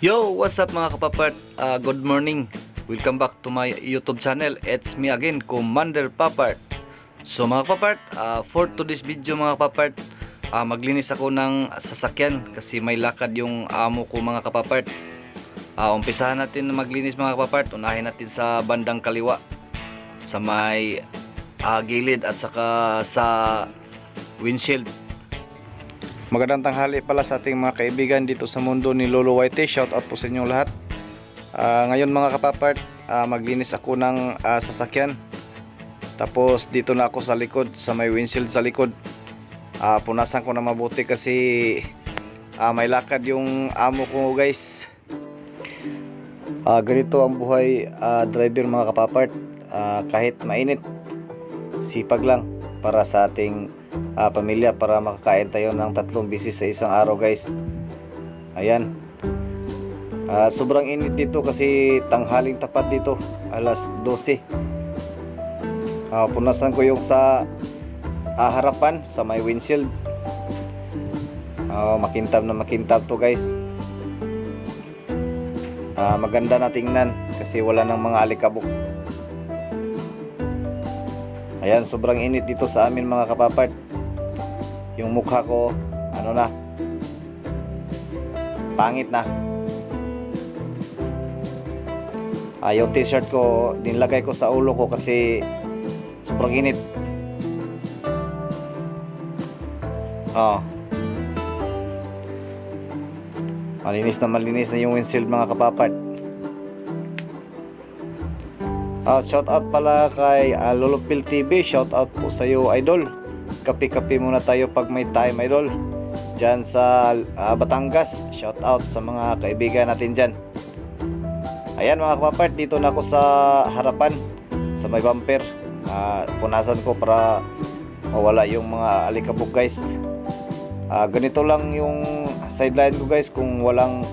Yo, what's up mga kapapart? Ah, good morning. Welcome back to my YouTube channel. It's me again, Commander Papart. So mga kapapart, ah, for today's video mga kapapart, ah, maglinis ako ng sasakyan kasi may lakad yung amo ko mga kapapart. Ah, umpisahan natin na maglinis mga kapapart. Unahin natin sa bandang kaliwa sa may ah, gilid at saka sa windshield. Magandang tanghali pala sa ating mga kaibigan dito sa mundo ni Lolo White. Shout out po sa inyong lahat. Ah, ngayon mga kapapart, ah, maglinis ako ng ah, sasakyan. Tapos dito na ako sa likod, sa may windshield sa likod. Ah, punasan ko na mabuti kasi ah, may lakad yung amo ko guys. Ah, ganito ang buhay ah, driver mga kapapart. Ah, kahit mainit, sipag lang para sa ating ah, pamilya para makakain tayo ng tatlong bisis sa isang araw guys. Ayan. Ah, sobrang init dito kasi tanghaling tapat dito, alas 12. Ah, punasan ko yung sa ah, harapan sa may windshield. Ah, makintab na makintab to guys. Ah, maganda na tingnan kasi wala nang mga alikabok. Ayan, sobrang init dito sa amin mga kapapart. Yung mukha ko, ano na, pangit na. Ah, yung t-shirt ko, dinlagay ko sa ulo ko kasi sobrang init. Oh. Malinis na malinis na yung windshield mga kapapart. Ah, shout out pala kay uh, Lolo Phil TV. Shout out po sa iyo, idol. Kape-kape muna tayo pag may time, idol. Diyan sa ah, Batangas. Shout out sa mga kaibigan natin diyan. Ayan mga kapapart, dito na ako sa harapan sa may bumper. Ah, punasan ko para mawala yung mga alikabok guys. Ah, ganito lang yung sideline ko guys kung walang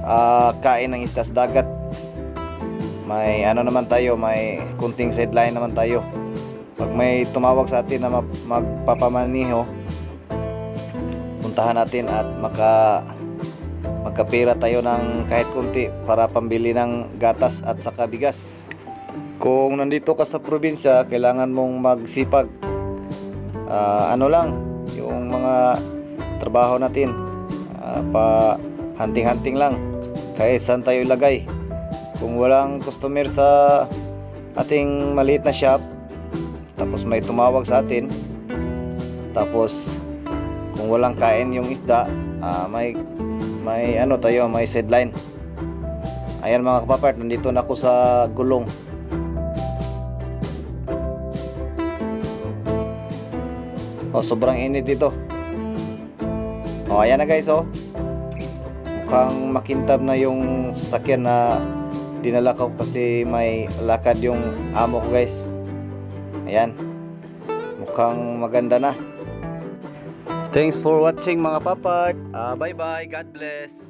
ah, kain ng isdas dagat may ano naman tayo, may kunting sideline naman tayo. Pag may tumawag sa atin na mag- magpapamaniho, puntahan natin at maka magkapira tayo ng kahit kunti para pambili ng gatas at saka bigas. Kung nandito ka sa probinsya, kailangan mong magsipag. Ah, ano lang, yung mga trabaho natin, ah, pa hunting-hunting lang. Kahit saan tayo ilagay kung walang customer sa ating maliit na shop tapos may tumawag sa atin tapos kung walang kain yung isda ah, may may ano tayo may sideline. Ayan mga kapapart nandito na ako sa gulong. Oh sobrang init dito. Oh ayan na guys oh. Mukhang makintab na yung sasakyan na dinala ko kasi may lakad yung amo ko guys. Ayan. Mukhang maganda na. Thanks for watching mga papat. Ah, bye bye God bless